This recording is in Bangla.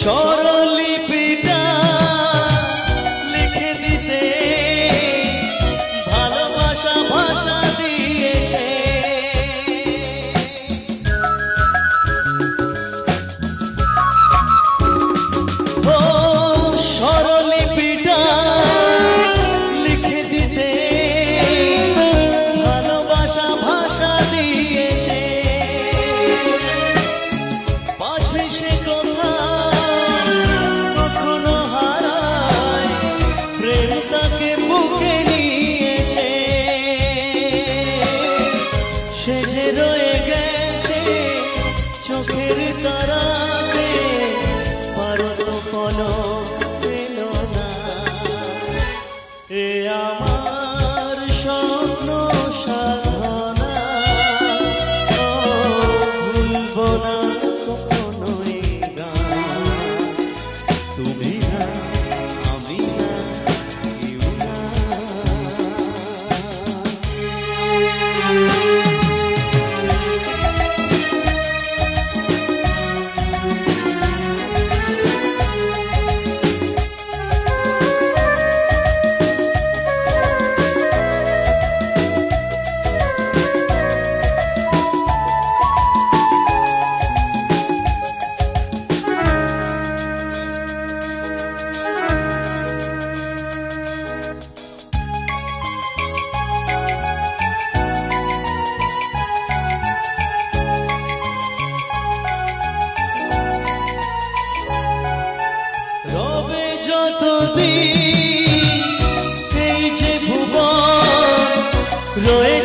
স্বরলিপিটা সে রয়ে রবে যতদিন এই যে ভুবন রয়ে